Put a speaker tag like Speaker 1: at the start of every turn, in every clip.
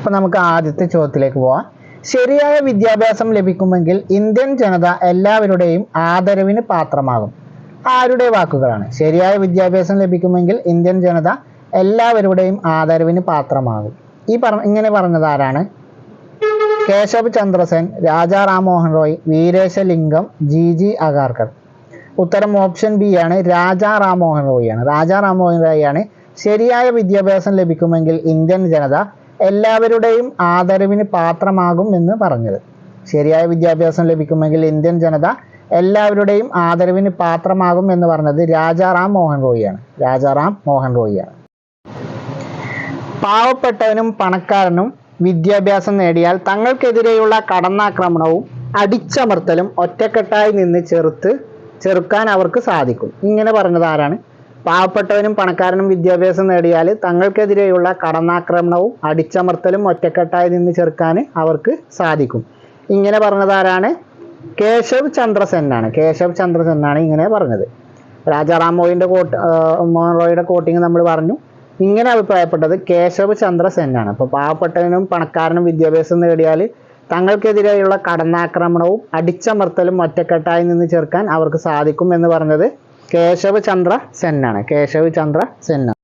Speaker 1: അപ്പോൾ നമുക്ക് ആദ്യത്തെ ചോദ്യത്തിലേക്ക് പോവാം. ശരിയായ വിദ്യാഭ്യാസം ലഭിക്കുമെങ്കിൽ ഇന്ത്യൻ ജനത എല്ലാവരുടെയും ആദരവിന് പാത്രമാകും. ആരുടെ വാക്കുകളാണ്? ശരിയായ വിദ്യാഭ്യാസം ലഭിക്കുമെങ്കിൽ ഇന്ത്യൻ ജനത എല്ലാവരുടെയും ആദരവിന് പാത്രമാകും. ഈ പറ ഇങ്ങനെ പറഞ്ഞത് ആരാണ്? Keshav Chandrasen Raja Rammohan Roy Veeresalingam G G Agarkar. ഉത്തരം ഓപ്ഷൻ ബി ആണ് രാജാ റോയ് ആണ്. രാജാ റാംമോഹൻ റോയ് ആണ് ശരിയായ വിദ്യാഭ്യാസം ലഭിക്കുമെങ്കിൽ ഇന്ത്യൻ ജനത എല്ലാവരുടെയും ആദരവിന് പാത്രമാകും എന്ന് പറഞ്ഞത്. ശരിയായ വിദ്യാഭ്യാസം ലഭിക്കുമെങ്കിൽ ഇന്ത്യൻ ജനത എല്ലാവരുടെയും ആദരവിന് പാത്രമാകും എന്ന് പറഞ്ഞത് രാജാറാം മോഹൻ റോയിയാണ്. രാജാറാം മോഹൻ റോയിയാണ്. പാവപ്പെട്ടവനും പണക്കാരനും വിദ്യാഭ്യാസം നേടിയാൽ തങ്ങൾക്കെതിരെയുള്ള കടന്നാക്രമണവും അടിച്ചമർത്തലും ഒറ്റക്കെട്ടായി നിന്ന് ചെറുത്ത് ചെറുക്കാൻ അവർക്ക് സാധിക്കും. ഇങ്ങനെ പറഞ്ഞത് ആരാണ്? പാവപ്പെട്ടവനും പണക്കാരനും വിദ്യാഭ്യാസം നേടിയാൽ തങ്ങൾക്കെതിരെയുള്ള കടന്നാക്രമണവും അടിച്ചമർത്തലും ഒറ്റക്കെട്ടായി നിന്ന് ചെറുക്കാൻ അവർക്ക് സാധിക്കും. ഇങ്ങനെ പറഞ്ഞത് ആരാണ്? കേശവ് ചന്ദ്രസെന്നാണ് കേശവ് ചന്ദ്രസെന്നാണ് ഇങ്ങനെ പറഞ്ഞത്. രാജാറാം മോയിന്റെ കോട്ട് മോഹൻ റോയുടെ കോട്ടിങ് നമ്മൾ പറഞ്ഞു. ഇങ്ങനെ അഭിപ്രായപ്പെട്ടത് കേശവ് ചന്ദ്രസെൻ ആണ്. അപ്പോൾ പാവപ്പെട്ടവനും പണക്കാരനും വിദ്യാഭ്യാസം നേടിയാൽ തങ്ങൾക്കെതിരെയുള്ള കടന്നാക്രമണവും അടിച്ചമർത്തലും ഒറ്റക്കെട്ടായി നിന്ന് ചേർക്കാൻ അവർക്ക് സാധിക്കും എന്ന് പറഞ്ഞത് കേശവ് ചന്ദ്ര സെന്നാണ്. കേശവ് ചന്ദ്ര സെന്നാണ്.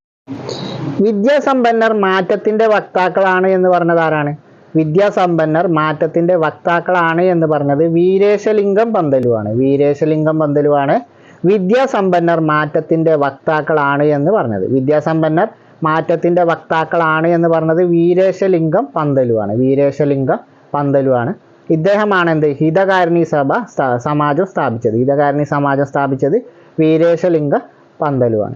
Speaker 1: വിദ്യാസമ്പന്നർ മാറ്റത്തിന്റെ വക്താക്കളാണ് എന്ന് പറഞ്ഞത് ആരാണ്? വിദ്യാസമ്പന്നർ മാറ്റത്തിന്റെ വക്താക്കളാണ് എന്ന് പറഞ്ഞത് വീരേശലിംഗം പന്തലുവാണ്. വീരേശലിംഗം പന്തലുവാണ് വിദ്യാസമ്പന്നർ മാറ്റത്തിന്റെ വക്താക്കളാണ് എന്ന് പറഞ്ഞത്. വിദ്യാസമ്പന്നർ മാറ്റത്തിന്റെ വക്താക്കളാണ് എന്ന് പറഞ്ഞത് വീരേശലിംഗം പന്തലുവാണ്. വീരേശലിംഗം പന്തലുവാണ്. ഇദ്ദേഹമാണ് എന്ത്? ഹിതകാരിണി സഭ സമാജം സ്ഥാപിച്ചത്. ഹിതകാരിണി സമാജം സ്ഥാപിച്ചത് വീരേശലിംഗ പന്തലുവാണ്.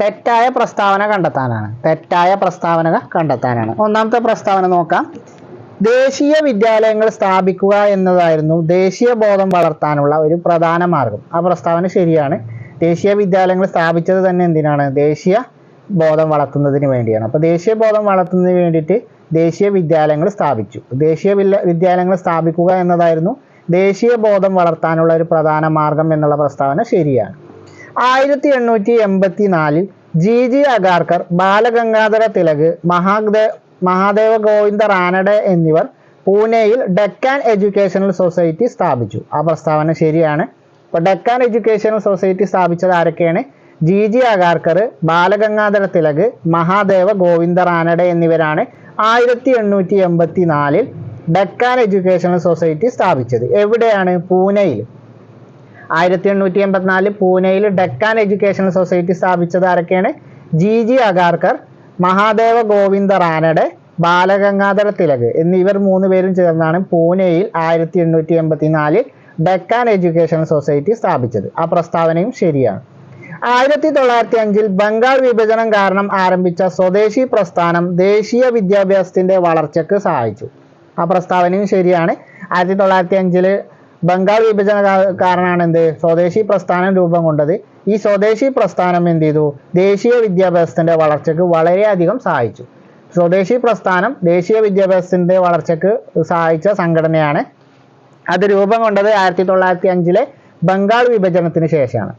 Speaker 1: തെറ്റായ പ്രസ്താവന കണ്ടെത്താനാണ്. തെറ്റായ പ്രസ്താവന കണ്ടെത്താനാണ്. ഒന്നാമത്തെ പ്രസ്താവന നോക്കാം. ദേശീയ വിദ്യാലയങ്ങൾ സ്ഥാപിക്കുക എന്നതായിരുന്നു ദേശീയ ബോധം വളർത്താനുള്ള ഒരു പ്രധാന മാർഗം. ആ പ്രസ്താവന ശരിയാണ്. ദേശീയ വിദ്യാലയങ്ങൾ സ്ഥാപിച്ചത് തന്നെ എന്തിനാണ്? ദേശീയ ബോധം വളർത്തുന്നതിന് വേണ്ടിയാണ്. അപ്പോൾ ദേശീയ ബോധം വളർത്തുന്നതിന് വേണ്ടിയിട്ട് ദേശീയ വിദ്യാലയങ്ങൾ സ്ഥാപിച്ചു. ദേശീയ വിദ്യാലയങ്ങൾ സ്ഥാപിക്കുക എന്നതായിരുന്നു ദേശീയ ബോധം വളർത്താനുള്ള ഒരു പ്രധാന മാർഗം എന്നുള്ള പ്രസ്താവന ശരിയാണ്. ആയിരത്തി എണ്ണൂറ്റി എൺപത്തി നാലിൽ ജി ജി അഗാർക്കർ ബാലഗംഗാധര തിലക് മഹാദേ മഹാദേവ ഗോവിന്ദ റാനഡെ എന്നിവർ പൂനെയിൽ ഡെക്കാൻ എഡ്യൂക്കേഷണൽ സൊസൈറ്റി സ്ഥാപിച്ചു. ആ പ്രസ്താവന ശരിയാണ്. അപ്പോൾ ഡെക്കാൻ എഡ്യൂക്കേഷണൽ സൊസൈറ്റി സ്ഥാപിച്ചത് ആരൊക്കെയാണ്? ജി ജി അഗാർക്കർ ബാലഗംഗാധര തിലക് മഹാദേവ ഗോവിന്ദ റാനഡെ എന്നിവരാണ്. ആയിരത്തി എണ്ണൂറ്റി എൺപത്തി നാലിൽ ഡെക്കാൻ എഡ്യൂക്കേഷണൽ സൊസൈറ്റി സ്ഥാപിച്ചത്. എവിടെയാണ്? പൂനെയിൽ. ആയിരത്തി എണ്ണൂറ്റി എൺപത്തിനാല് പൂനെയിൽ ഡെക്കാൻ എഡ്യൂക്കേഷണൽ സൊസൈറ്റി സ്ഥാപിച്ചത് ആരൊക്കെയാണ്? ജി ജി അഗാർക്കർ മഹാദേവ ഗോവിന്ദ റാനഡെ ബാലഗംഗാധര തിലക് എന്നിവർ മൂന്ന് പേരും ചേർന്നാണ് പൂനെയിൽ ആയിരത്തി എണ്ണൂറ്റി എൺപത്തി നാലിൽ ഡെക്കാൻ എഡ്യൂക്കേഷണൽ സൊസൈറ്റി സ്ഥാപിച്ചത്. ആ പ്രസ്താവനയും ശരിയാണ്. ആയിരത്തി തൊള്ളായിരത്തി അഞ്ചിൽ ബംഗാൾ വിഭജനം കാരണം ആരംഭിച്ച സ്വദേശി പ്രസ്ഥാനം ദേശീയ വിദ്യാഭ്യാസത്തിന്റെ വളർച്ചയ്ക്ക് സഹായിച്ചു. ആ പ്രസ്താവനയും ശരിയാണ്. ആയിരത്തി തൊള്ളായിരത്തി അഞ്ചിൽ ബംഗാൾ വിഭജന കാരണമാണ് എന്ത്? സ്വദേശി പ്രസ്ഥാനം രൂപം കൊണ്ടത്. ഈ സ്വദേശി പ്രസ്ഥാനം എന്ത് ചെയ്തു? ദേശീയ വിദ്യാഭ്യാസത്തിന്റെ വളർച്ചയ്ക്ക് വളരെയധികം സഹായിച്ചു. സ്വദേശി പ്രസ്ഥാനം ദേശീയ വിദ്യാഭ്യാസത്തിന്റെ വളർച്ചയ്ക്ക് സഹായിച്ച സംഘടനയാണ്. അത് രൂപം കൊണ്ടത് ആയിരത്തി തൊള്ളായിരത്തി അഞ്ചിലെ ബംഗാൾ വിഭജനത്തിന് ശേഷമാണ്.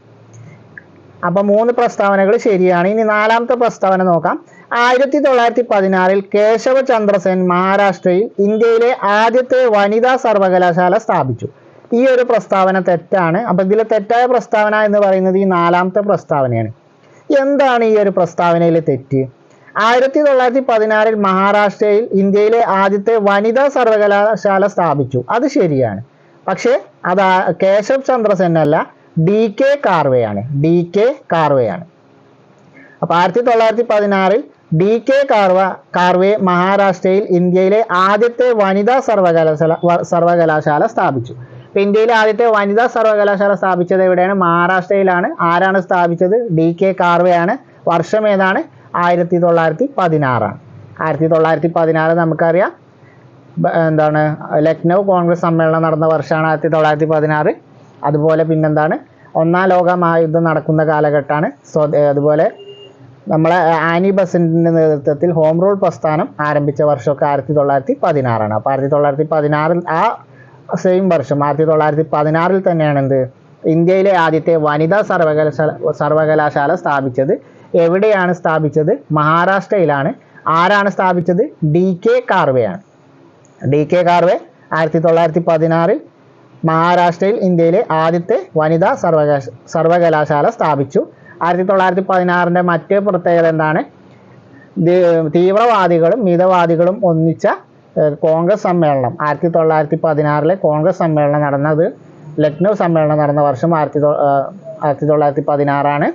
Speaker 1: അപ്പൊ മൂന്ന് പ്രസ്താവനകൾ ശരിയാണ്. ഇനി നാലാമത്തെ പ്രസ്താവന നോക്കാം. ആയിരത്തി തൊള്ളായിരത്തി പതിനാറിൽ കേശവ ചന്ദ്രസേൻ മഹാരാഷ്ട്രയിൽ ഇന്ത്യയിലെ ആദ്യത്തെ വനിതാ സർവകലാശാല സ്ഥാപിച്ചു. ഈ ഒരു പ്രസ്താവന തെറ്റാണ്. അപ്പൊ ഇതിലെ തെറ്റായ പ്രസ്താവന എന്ന് പറയുന്നത് ഈ നാലാമത്തെ പ്രസ്താവനയാണ്. എന്താണ് ഈ ഒരു പ്രസ്താവനയിലെ തെറ്റ്? ആയിരത്തി തൊള്ളായിരത്തി പതിനാറിൽ മഹാരാഷ്ട്രയിൽ ഇന്ത്യയിലെ ആദ്യത്തെ വനിതാ സർവകലാശാല സ്ഥാപിച്ചു. അത് ശരിയാണ്. പക്ഷേ അത് കേശവ് ചന്ദ്ര സെൻ അല്ല ഡി കെ കാർവേയാണ്. ഡി കെ കാർവേയാണ്. അപ്പോൾ ആയിരത്തി തൊള്ളായിരത്തി പതിനാറിൽ ഡി കെ കാർവ കാർവെ മഹാരാഷ്ട്രയിൽ ഇന്ത്യയിലെ ആദ്യത്തെ വനിതാ സർവകലാശാല സർവകലാശാല സ്ഥാപിച്ചു. ഇപ്പം ഇന്ത്യയിലെ ആദ്യത്തെ വനിതാ സർവകലാശാല സ്ഥാപിച്ചത് എവിടെയാണ്? മഹാരാഷ്ട്രയിലാണ്. ആരാണ് സ്ഥാപിച്ചത്? ഡി കെ കാർവെയാണ്. വർഷം ഏതാണ്? ആയിരത്തി തൊള്ളായിരത്തി പതിനാറാണ് ആയിരത്തി തൊള്ളായിരത്തി പതിനാറ് നമുക്കറിയാം എന്താണ്? ലക്നൗ കോൺഗ്രസ് സമ്മേളനം നടന്ന വർഷമാണ് ആയിരത്തി തൊള്ളായിരത്തി പതിനാറ് അതുപോലെ പിന്നെന്താണ്? ഒന്നാം ലോക മഹായുദ്ധം നടക്കുന്ന കാലഘട്ടമാണ്. അതുപോലെ നമ്മളെ ആനി ബസന്റിന്റെ നേതൃത്വത്തിൽ ഹോം റൂൾ പ്രസ്ഥാനം ആരംഭിച്ച വർഷമൊക്കെ ആയിരത്തി തൊള്ളായിരത്തി പതിനാറാണ് അപ്പോൾ ആയിരത്തി തൊള്ളായിരത്തി പതിനാറിൽ ആ സെയിം വർഷം ആയിരത്തി തൊള്ളായിരത്തി പതിനാറിൽ തന്നെയാണ് എന്ത് ഇന്ത്യയിലെ ആദ്യത്തെ വനിതാ സർവകലാശാല സർവകലാശാല സ്ഥാപിച്ചത് എവിടെയാണ് സ്ഥാപിച്ചത്? മഹാരാഷ്ട്രയിലാണ്. ആരാണ് സ്ഥാപിച്ചത്? ഡി കെ കാർവെയാണ്. ഡി കെ കാർവേ ആയിരത്തി തൊള്ളായിരത്തി പതിനാറിൽ മഹാരാഷ്ട്രയിൽ ഇന്ത്യയിലെ ആദ്യത്തെ വനിതാ സർവകലാശ സർവകലാശാല സ്ഥാപിച്ചു. ആയിരത്തി തൊള്ളായിരത്തി പതിനാറിന്റെ മറ്റേ പ്രത്യേകത എന്താണ്? തീവ്രവാദികളും മിതവാദികളും ഒന്നിച്ച കോൺഗ്രസ് സമ്മേളനം. ആയിരത്തി തൊള്ളായിരത്തി പതിനാറിലെ കോൺഗ്രസ് സമ്മേളനം നടന്നത് ലക്നൗ സമ്മേളനം നടന്ന വർഷം ആയിരത്തി ആയിരത്തി തൊള്ളായിരത്തി പതിനാറാണ്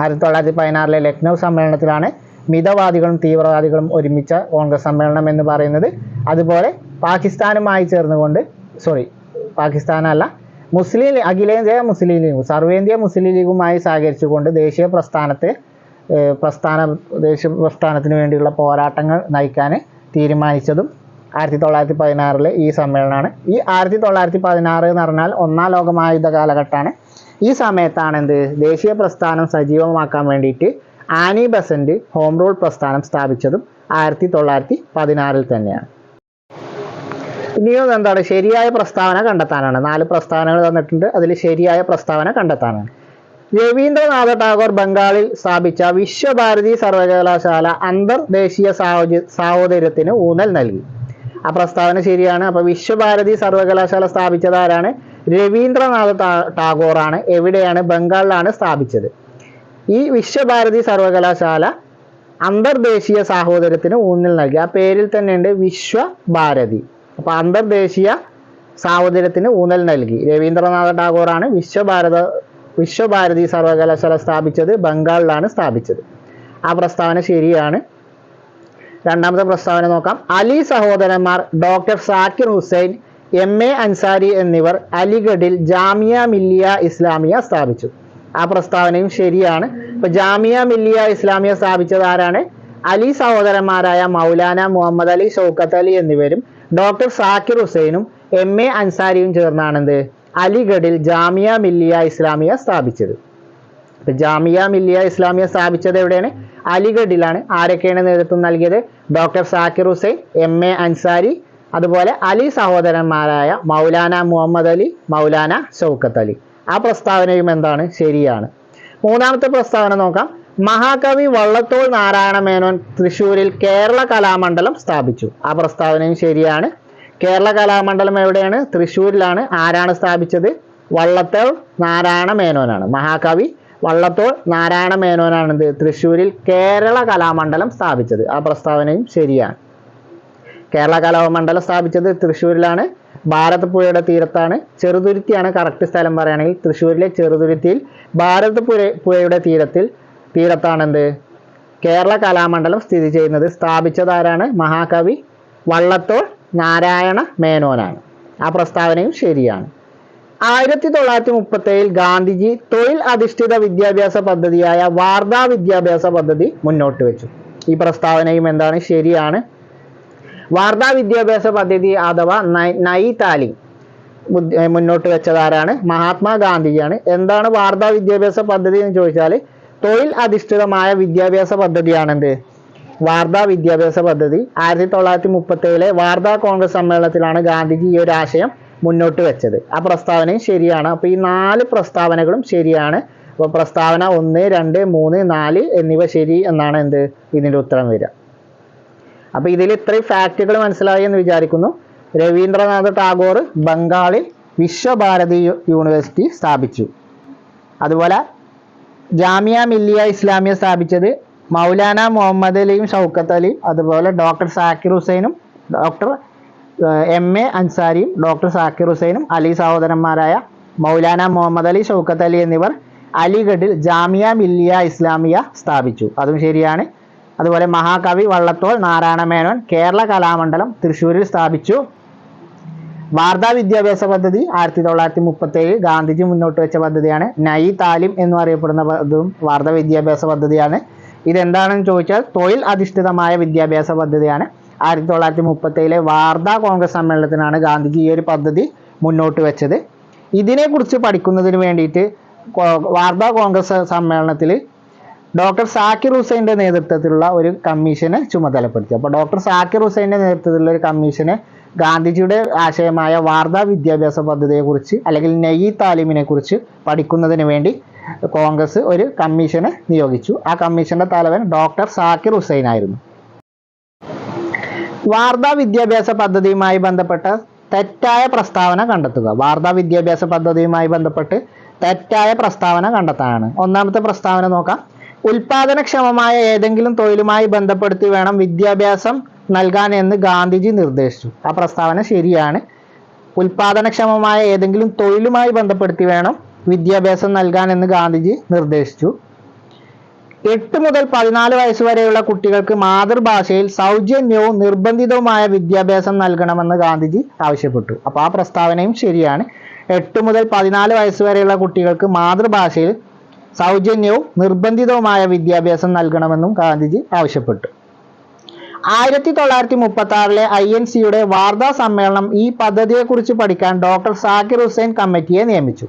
Speaker 1: ആയിരത്തി തൊള്ളായിരത്തി പതിനാറിലെ ലക്നൗ സമ്മേളനത്തിലാണ് മിതവാദികളും തീവ്രവാദികളും ഒരുമിച്ച കോൺഗ്രസ് സമ്മേളനം എന്ന് പറയുന്നത്. അതുപോലെ പാകിസ്ഥാനുമായി ചേർന്നുകൊണ്ട് സോറി പാകിസ്ഥാനല്ല മുസ്ലിം അഖിലേന്ത്യ മുസ്ലിം ലീഗ് സർവേന്ത്യ മുസ്ലിം ലീഗുമായി സഹകരിച്ചുകൊണ്ട് ദേശീയ പ്രസ്ഥാനത്തെ പ്രസ്ഥാന ദേശീയ പ്രസ്ഥാനത്തിന് വേണ്ടിയുള്ള പോരാട്ടങ്ങൾ നയിക്കാൻ തീരുമാനിച്ചതും ആയിരത്തി തൊള്ളായിരത്തി പതിനാറിലെ ഈ സമ്മേളനമാണ്. ഈ ആയിരത്തി തൊള്ളായിരത്തി പതിനാറ് എന്ന് പറഞ്ഞാൽ ഒന്നാം ലോകമായുധ കാലഘട്ടമാണ്. ഈ സമയത്താണ് എന്ത്? ദേശീയ പ്രസ്ഥാനം സജീവമാക്കാൻ വേണ്ടിയിട്ട് ആനി ബസന്റ് ഹോം റൂൾ പ്രസ്ഥാനം സ്ഥാപിച്ചതും ആയിരത്തി തൊള്ളായിരത്തി പതിനാറിൽ തന്നെയാണ്. ഇനിയും എന്താണ്? ശരിയായ പ്രസ്താവന കണ്ടെത്താനാണ്. നാല് പ്രസ്താവനകൾ തന്നിട്ടുണ്ട്. അതിൽ ശരിയായ പ്രസ്താവന കണ്ടെത്താനാണ്. രവീന്ദ്രനാഥ ടാഗോർ ബംഗാളിൽ സ്ഥാപിച്ച വിശ്വഭാരതി സർവകലാശാല അന്തർദേശീയ സാഹോദര്യ സാഹോദര്യത്തിന് ഊന്നൽ നൽകി. ആ പ്രസ്താവന ശരിയാണ്. അപ്പൊ വിശ്വഭാരതി സർവകലാശാല സ്ഥാപിച്ചത് ആരാണ്? രവീന്ദ്രനാഥ ടാഗോർ ആണ് എവിടെയാണ്? ബംഗാളിലാണ് സ്ഥാപിച്ചത്. ഈ വിശ്വഭാരതി സർവകലാശാല അന്തർദേശീയ സാഹോദര്യത്തിന് ഊന്നൽ നൽകി. ആ പേരിൽ തന്നെയുണ്ട് വിശ്വഭാരതി. അപ്പൊ അന്തർദേശീയ സാഹോദര്യത്തിന് ഊന്നൽ നൽകി. രവീന്ദ്രനാഥ ടാഗോറാണ് വിശ്വഭാരത വിശ്വഭാരതി സർവകലാശാല സ്ഥാപിച്ചത് ബംഗാളിലാണ് സ്ഥാപിച്ചത്. ആ പ്രസ്താവന ശരിയാണ്. രണ്ടാമത്തെ പ്രസ്താവന നോക്കാം. അലി സഹോദരന്മാർ doctor Zakir Hussain M A Ansari എന്നിവർ അലിഗഡിൽ ജാമിയ മില്ലിയ ഇസ്ലാമിയ സ്ഥാപിച്ചു. ആ പ്രസ്താവനയും ശരിയാണ്. ഇപ്പൊ ജാമിയ മില്ലിയ ഇസ്ലാമിയ സ്ഥാപിച്ചത് ആരാണ്? അലി സഹോദരന്മാരായ മൗലാന മുഹമ്മദ് അലി ഷൗക്കത്ത് അലി എന്നിവരും ഡോക്ടർ സാക്കിർ ഹുസൈനും എം എ അൻസാരിയും ചേർന്നാണ് എന്ത് അലിഗഡിൽ ജാമിയ മില്ലിയ ഇസ്ലാമിയ സ്ഥാപിച്ചത്. അപ്പൊ ജാമിയ മില്ലിയ ഇസ്ലാമിയ സ്ഥാപിച്ചത് എവിടെയാണ്? അലിഗഡിലാണ്. ആരൊക്കെയാണ് നേതൃത്വം നൽകിയത്? Doctor Zakir Hussain M A Ansari അതുപോലെ അലി സഹോദരന്മാരായ മൗലാന മുഹമ്മദ് അലി മൗലാന ഷൗക്കത്ത് അലി. ആ പ്രസ്താവനയും എന്താണ്? ശരിയാണ്. മൂന്നാമത്തെ പ്രസ്താവന നോക്കാം. മഹാകവി വള്ളത്തോൾ നാരായണ മേനോൻ തൃശ്ശൂരിൽ കേരള കലാമണ്ഡലം സ്ഥാപിച്ചു. ആ പ്രസ്താവനയും ശരിയാണ്. കേരള കലാമണ്ഡലം എവിടെയാണ്? തൃശ്ശൂരിലാണ്. ആരാണ് സ്ഥാപിച്ചത്? വള്ളത്തോൾ നാരായണ മേനോനാണ് മഹാകവി വള്ളത്തോൾ നാരായണ മേനോനാണ് തൃശ്ശൂരിൽ കേരള കലാമണ്ഡലം സ്ഥാപിച്ചത്. ആ പ്രസ്താവനയും ശരിയാണ്. കേരള കലാമണ്ഡലം സ്ഥാപിച്ചത് തൃശ്ശൂരിലാണ്. ഭാരതപ്പുഴയുടെ തീരത്താണ്. ചെറുതുരുത്തിയാണ്. കറക്റ്റ് സ്ഥലം പറയുകയാണെങ്കിൽ തൃശ്ശൂരിലെ ചെറുതുരുത്തിയിൽ ഭാരതപ്പുഴ പുഴയുടെ തീരത്തിൽ തീരത്താണ് എന്ത്? കേരള കലാമണ്ഡലം സ്ഥിതി ചെയ്യുന്നത്. സ്ഥാപിച്ചത് ആരാണ്? മഹാകവി വള്ളത്തോൾ നാരായണ മേനോനാണ്. ആ പ്രസ്താവനയും ശരിയാണ്. ആയിരത്തി തൊള്ളായിരത്തി മുപ്പത്തേഴിൽ ഗാന്ധിജി തൊഴിൽ അധിഷ്ഠിത വിദ്യാഭ്യാസ പദ്ധതിയായ വാർധാ വിദ്യാഭ്യാസ പദ്ധതി മുന്നോട്ട് വെച്ചു. ഈ പ്രസ്താവനയും എന്താണ്? ശരിയാണ്. വാർധാ വിദ്യാഭ്യാസ പദ്ധതി അഥവാ നൈ- മുന്നോട്ട് വെച്ചതാരാണ് മഹാത്മാ ഗാന്ധിജിയാണ് എന്താണ് വാർധാ വിദ്യാഭ്യാസ പദ്ധതി എന്ന് ചോദിച്ചാൽ തൊഴിൽ അധിഷ്ഠിതമായ വിദ്യാഭ്യാസ പദ്ധതിയാണെന്ത്? വാർധാ വിദ്യാഭ്യാസ പദ്ധതി. ആയിരത്തി തൊള്ളായിരത്തി മുപ്പത്തി ഏഴിലെ വാർധാ കോൺഗ്രസ് സമ്മേളനത്തിലാണ് ഗാന്ധിജി ഈ ഒരു ആശയം മുന്നോട്ട് വെച്ചത്. ആ പ്രസ്താവനയും ശരിയാണ്. അപ്പോൾ ഈ നാല് പ്രസ്താവനകളും ശരിയാണ്. അപ്പോൾ പ്രസ്താവന ഒന്ന് രണ്ട് മൂന്ന് നാല് എന്നിവ ശരി എന്നാണ് എന്ത്? ഇതിന്റെ ഉത്തരം വരിക. അപ്പോൾ ഇതിൽ ഇത്രയും ഫാക്റ്റുകൾ മനസ്സിലായി എന്ന് വിചാരിക്കുന്നു. രവീന്ദ്രനാഥ ടാഗോർ ബംഗാളിൽ വിശ്വഭാരതി യൂണിവേഴ്സിറ്റി സ്ഥാപിച്ചു. അതുപോലെ ജാമിയ മില്ലിയ ഇസ്ലാമിയ സ്ഥാപിച്ചത് മൗലാന മുഹമ്മദ് അലിയും ഷൗക്കത്ത് അലിയും അതുപോലെ ഡോക്ടർ സാക്കിർ ഹുസൈനും ഡോക്ടർ എം എ അൻസാരിയും ഡോക്ടർ സാക്കിർ ഹുസൈനും അലി സഹോദരന്മാരായ മൗലാന മുഹമ്മദ് അലി ഷൗക്കത്ത് അലി എന്നിവർ അലിഗഡിൽ ജാമിയ മില്ലിയ ഇസ്ലാമിയ സ്ഥാപിച്ചു. അതും ശരിയാണ്. അതുപോലെ മഹാകവി വള്ളത്തോൾ നാരായണ മേനോൻ കേരള കലാമണ്ഡലം തൃശ്ശൂരിൽ സ്ഥാപിച്ചു. വാർത്താ വിദ്യാഭ്യാസ പദ്ധതി ആയിരത്തി തൊള്ളായിരത്തി മുപ്പത്തി ഏഴ് ഗാന്ധിജി മുന്നോട്ട് വെച്ച പദ്ധതിയാണ്. നൈ താലിം എന്ന് അറിയപ്പെടുന്ന പദ്ധതിയും വാർത്താ വിദ്യാഭ്യാസ പദ്ധതിയാണ്. ഇതെന്താണെന്ന് ചോദിച്ചാൽ തൊഴിൽ അധിഷ്ഠിതമായ വിദ്യാഭ്യാസ പദ്ധതിയാണ്. ആയിരത്തി തൊള്ളായിരത്തി മുപ്പത്തി ഏഴിലെ വാർത്താ കോൺഗ്രസ് സമ്മേളനത്തിനാണ് ഗാന്ധിജി ഈ ഒരു പദ്ധതി മുന്നോട്ട് വെച്ചത്. ഇതിനെക്കുറിച്ച് പഠിക്കുന്നതിന് വേണ്ടിയിട്ട് വാർത്താ കോൺഗ്രസ് സമ്മേളനത്തിൽ ഡോക്ടർ സാക്കിർ ഹുസൈന്റെ നേതൃത്വത്തിലുള്ള ഒരു കമ്മീഷനെ ചുമതലപ്പെടുത്തി. അപ്പോൾ ഡോക്ടർ സാക്കിർ ഹുസൈന്റെ നേതൃത്വത്തിലുള്ള ഒരു കമ്മീഷനെ ഗാന്ധിജിയുടെ ആശയമായ വാർത്താ വിദ്യാഭ്യാസ പദ്ധതിയെക്കുറിച്ച് അല്ലെങ്കിൽ നെയ്യ് താലിമിനെ കുറിച്ച് പഠിക്കുന്നതിന് വേണ്ടി കോൺഗ്രസ് ഒരു കമ്മീഷനെ നിയോഗിച്ചു. ആ കമ്മീഷന്റെ തലവൻ ഡോക്ടർ സാക്കിർ ഹുസൈൻ ആയിരുന്നു. വാർത്താ വിദ്യാഭ്യാസ പദ്ധതിയുമായി ബന്ധപ്പെട്ട തെറ്റായ പ്രസ്താവന കണ്ടെത്തുക. വാർത്താ വിദ്യാഭ്യാസ പദ്ധതിയുമായി ബന്ധപ്പെട്ട് തെറ്റായ പ്രസ്താവന കണ്ടെത്താനാണ്. ഒന്നാമത്തെ പ്രസ്താവന നോക്കാം. ഉൽപാദനക്ഷമമായ ഏതെങ്കിലും തൊഴിലുമായി ബന്ധപ്പെടുത്തി വേണം വിദ്യാഭ്യാസം നൽകാൻ എന്ന് ഗാന്ധിജി നിർദ്ദേശിച്ചു. ആ പ്രസ്താവന ശരിയാണ്. ഉൽപാദനക്ഷമമായ ഏതെങ്കിലും തൊഴിലുമായി ബന്ധപ്പെടുത്തി വേണം വിദ്യാഭ്യാസം നൽകാൻ എന്ന് ഗാന്ധിജി നിർദ്ദേശിച്ചു. എട്ട് മുതൽ പതിനാല് വയസ്സ് വരെയുള്ള കുട്ടികൾക്ക് മാതൃഭാഷയിൽ സൗജന്യവും നിർബന്ധിതവുമായ വിദ്യാഭ്യാസം നൽകണമെന്ന് ഗാന്ധിജി ആവശ്യപ്പെട്ടു. അപ്പോൾ ആ പ്രസ്താവനയും ശരിയാണ്. എട്ട് മുതൽ പതിനാല് വയസ്സ് വരെയുള്ള കുട്ടികൾക്ക് മാതൃഭാഷയിൽ സൗജന്യവും നിർബന്ധിതവുമായ വിദ്യാഭ്യാസം നൽകണമെന്നും ഗാന്ധിജി ആവശ്യപ്പെട്ടു. ആയിരത്തി തൊള്ളായിരത്തി മുപ്പത്തി ആറിലെ ഐ എൻ സിയുടെ വാർത്താ സമ്മേളനം ഈ പദ്ധതിയെക്കുറിച്ച് പഠിക്കാൻ ഡോക്ടർ സാക്കിർ ഹുസൈൻ കമ്മിറ്റിയെ നിയമിച്ചു.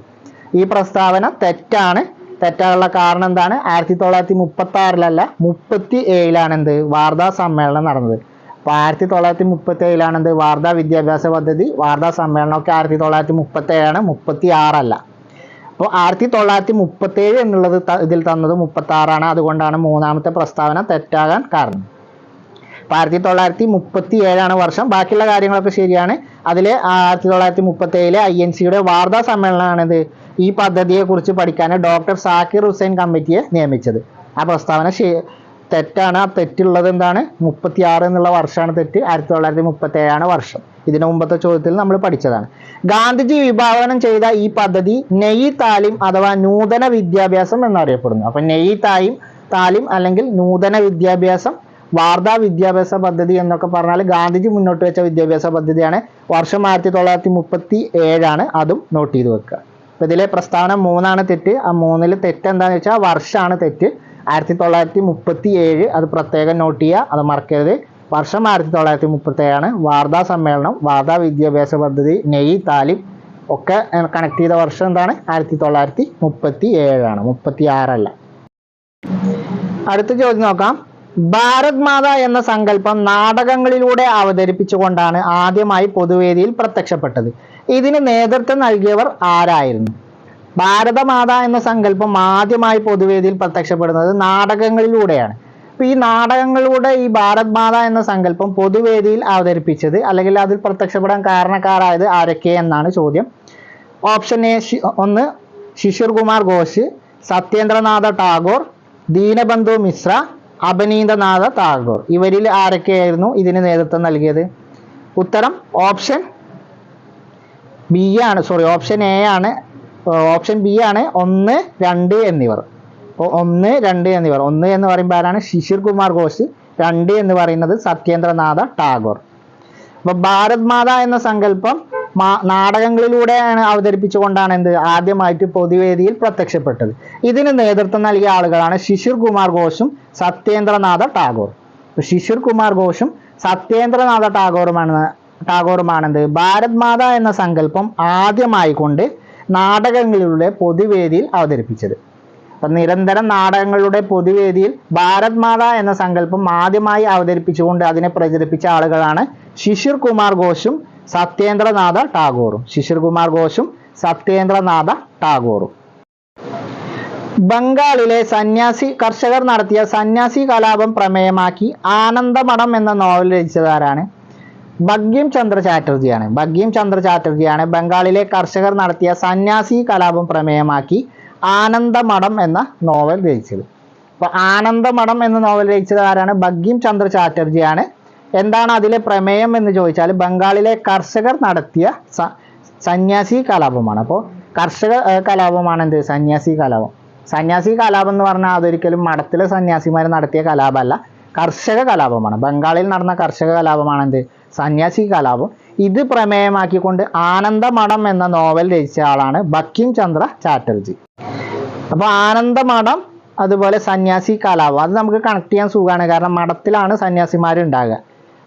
Speaker 1: ഈ പ്രസ്താവന തെറ്റാണ്. തെറ്റാനുള്ള കാരണം എന്താണ്? ആയിരത്തി തൊള്ളായിരത്തി മുപ്പത്തി ആറിലല്ല മുപ്പത്തി ഏഴിലാണ് എന്ത് വാർത്താ സമ്മേളനം നടന്നത്. അപ്പോൾ ആയിരത്തി തൊള്ളായിരത്തി മുപ്പത്തി ഏഴിലാണ് എന്ത് വാർത്താ വിദ്യാഭ്യാസ പദ്ധതി? വാർത്താ സമ്മേളനമൊക്കെ ആയിരത്തി തൊള്ളായിരത്തി മുപ്പത്തി ഏഴാണ് മുപ്പത്തി ആറല്ല അപ്പോൾ ആയിരത്തി തൊള്ളായിരത്തി മുപ്പത്തി ഏഴ് എന്നുള്ളത് ഇതിൽ തന്നത് മുപ്പത്തി ആറാണ് അതുകൊണ്ടാണ് മൂന്നാമത്തെ പ്രസ്താവന തെറ്റാകാൻ കാരണം. ആയിരത്തി തൊള്ളായിരത്തി മുപ്പത്തി ഏഴാണ് വർഷം. ബാക്കിയുള്ള കാര്യങ്ങളൊക്കെ ശരിയാണ്. അതിൽ ആയിരത്തി തൊള്ളായിരത്തി മുപ്പത്തി ഏഴിലെ ഐ എൻ സിയുടെ വാർത്താ സമ്മേളനമാണിത്. ഈ പദ്ധതിയെക്കുറിച്ച് പഠിക്കാൻ ഡോക്ടർ സാക്കിർ ഹുസൈൻ കമ്മിറ്റിയെ നിയമിച്ചത്. ആ പ്രസ്താവന തെറ്റാണ്. ആ തെറ്റുള്ളത് എന്താണ്? മുപ്പത്തി ആറ് എന്നുള്ള വർഷമാണ് തെറ്റ്. ആയിരത്തി തൊള്ളായിരത്തി മുപ്പത്തി ഏഴാണ് വർഷം. ഇതിനു മുമ്പത്തെ ചോദ്യത്തിൽ നമ്മൾ പഠിച്ചതാണ്. ഗാന്ധിജി വിഭാവനം ചെയ്ത ഈ പദ്ധതി നെയ് താലിം അഥവാ നൂതന വിദ്യാഭ്യാസം എന്നറിയപ്പെടുന്നു. അപ്പൊ നെയ് തായും താലിം അല്ലെങ്കിൽ നൂതന വിദ്യാഭ്യാസം വാർത്താ വിദ്യാഭ്യാസ പദ്ധതി എന്നൊക്കെ പറഞ്ഞാൽ ഗാന്ധിജി മുന്നോട്ട് വെച്ച വിദ്യാഭ്യാസ പദ്ധതിയാണ്. വർഷം ആയിരത്തി തൊള്ളായിരത്തി മുപ്പത്തി ഏഴാണ് അതും നോട്ട് ചെയ്ത് വെക്കുക. അപ്പൊ ഇതിലെ പ്രസ്താവന മൂന്നാണ് തെറ്റ്. ആ മൂന്നിൽ തെറ്റ് എന്താണെന്ന് വെച്ചാൽ വർഷമാണ് തെറ്റ്. ആയിരത്തി തൊള്ളായിരത്തി മുപ്പത്തി ഏഴ് അത് പ്രത്യേകം നോട്ട് ചെയ്യുക അത് മറക്കരുത്. വർഷം ആയിരത്തി തൊള്ളായിരത്തി മുപ്പത്തി ഏഴാണ് വാർത്താ സമ്മേളനം വാർത്താ വിദ്യാഭ്യാസ പദ്ധതി നെയ് താലിം ഒക്കെ കണക്ട് ചെയ്ത വർഷം എന്താണ്? ആയിരത്തി തൊള്ളായിരത്തി മുപ്പത്തി ഏഴാണ് മുപ്പത്തി ആറല്ല അടുത്ത ചോദ്യം നോക്കാം. ഭാരത് മാത എന്ന സങ്കല്പം നാടകങ്ങളിലൂടെ അവതരിപ്പിച്ചുകൊണ്ടാണ് ആദ്യമായി പൊതുവേദിയിൽ പ്രത്യക്ഷപ്പെട്ടത്. ഇതിന് നേതൃത്വം നൽകിയവർ ആരായിരുന്നു? ഭാരതമാത എന്ന സങ്കല്പം ആദ്യമായി പൊതുവേദിയിൽ പ്രത്യക്ഷപ്പെടുന്നത് നാടകങ്ങളിലൂടെയാണ്. അപ്പൊ ഈ നാടകങ്ങളിലൂടെ ഈ ഭാരത് മാത എന്ന സങ്കല്പം പൊതുവേദിയിൽ അവതരിപ്പിച്ചത് അല്ലെങ്കിൽ അതിൽ പ്രത്യക്ഷപ്പെടാൻ കാരണക്കാരായത് ആരൊക്കെ എന്നാണ് ചോദ്യം. ഓപ്ഷൻ എ ഒന്ന് ശിശിർ കുമാർ ഘോഷ് സത്യേന്ദ്രനാഥ ടാഗോർ ദീനബന്ധു മിശ്ര അഭിനീതനാഥ ടാഗോർ ഇവരിൽ ആരൊക്കെയായിരുന്നു ഇതിന് നേതൃത്വം നൽകിയത്? ഉത്തരം ഓപ്ഷൻ ബി ആണ്. സോറി ഓപ്ഷൻ എ ആണ്. ഓപ്ഷൻ ബി ആണ് ഒന്ന് രണ്ട് എന്നിവർ. അപ്പോൾ ഒന്ന് രണ്ട് എന്നിവർ. ഒന്ന് എന്ന് പറയുമ്പോൾ ആരാണ്? ശിശിർ കുമാർ ഘോഷ്. രണ്ട് എന്ന് പറയുന്നത് സത്യേന്ദ്രനാഥ ടാഗോർ. അപ്പൊ ഭാരത് മാത എന്ന സങ്കല്പം നാടകങ്ങളിലൂടെയാണ് അവതരിപ്പിച്ചുകൊണ്ടാണ് എന്ത് ആദ്യമായിട്ട് പൊതുവേദിയിൽ പ്രത്യക്ഷപ്പെട്ടത്. ഇതിന് നേതൃത്വം നൽകിയ ആളുകളാണ് ശിശിർ കുമാർ ഘോഷും സത്യേന്ദ്രനാഥ ടാഗോർ. ശിശിർ കുമാർ ഘോഷും സത്യേന്ദ്രനാഥ ടാഗോറുമാണ് ടാഗോറുമാണെന്ത്? ഭാരത് മാത എന്ന സങ്കല്പം ആദ്യമായി കൊണ്ട് നാടകങ്ങളിലൂടെ പൊതുവേദിയിൽ അവതരിപ്പിച്ചത്. അപ്പൊ നിരന്തരം നാടകങ്ങളുടെ പൊതുവേദിയിൽ ഭാരത് മാത എന്ന സങ്കല്പം ആദ്യമായി അവതരിപ്പിച്ചുകൊണ്ട് അതിനെ പ്രചരിപ്പിച്ച ആളുകളാണ് ശിശിർ കുമാർ ഘോഷും സത്യേന്ദ്രനാഥ ടാഗോറും. ശിശിർകുമാർ ഘോഷും സത്യേന്ദ്രനാഥ ടാഗോറും. ബംഗാളിലെ സന്യാസി കർഷകർ നടത്തിയ സന്യാസി കലാപം പ്രമേയമാക്കി ആനന്ദമഠം എന്ന നോവൽ രചിച്ചതാരാണ്? ഭഗ്യം ചന്ദ്ര ചാറ്റർജിയാണ്. ഭഗ്യം ചന്ദ്ര ചാറ്റർജിയാണ് ബംഗാളിലെ കർഷകർ നടത്തിയ സന്യാസി കലാപം പ്രമേയമാക്കി ആനന്ദമഠം എന്ന നോവൽ രചിച്ചത്. അപ്പൊ ആനന്ദമഠം എന്ന നോവൽ രചിച്ചത് ആരാണ് ഭഗ്യം ചന്ദ്ര ചാറ്റർജിയാണ് എന്താണ് അതിലെ പ്രമേയം എന്ന് ചോദിച്ചാൽ ബംഗാളിലെ കർഷകർ നടത്തിയ സന്യാസി കലാപമാണ്. അപ്പോൾ കർഷക കലാപമാണ് എന്ത്? സന്യാസി കലാപം. സന്യാസി കലാപം എന്ന് പറഞ്ഞാൽ അതൊരിക്കലും മഠത്തിലെ സന്യാസിമാർ നടത്തിയ കലാപമല്ല. കർഷക കലാപമാണ്. ബംഗാളിൽ നടന്ന കർഷക കലാപമാണ് എന്ത്? സന്യാസി കലാപം. ഇത് പ്രമേയമാക്കിക്കൊണ്ട് ആനന്ദമഠം എന്ന നോവൽ രചിച്ച ആളാണ് ബക്കിം ചന്ദ്ര ചാറ്റർജി. അപ്പോൾ ആനന്ദമഠം അതുപോലെ സന്യാസി കലാപം. അത് നമുക്ക് കണക്ട് ചെയ്യാൻ സുഖമാണ്. കാരണം മഠത്തിലാണ് സന്യാസിമാർ ഉണ്ടാകുക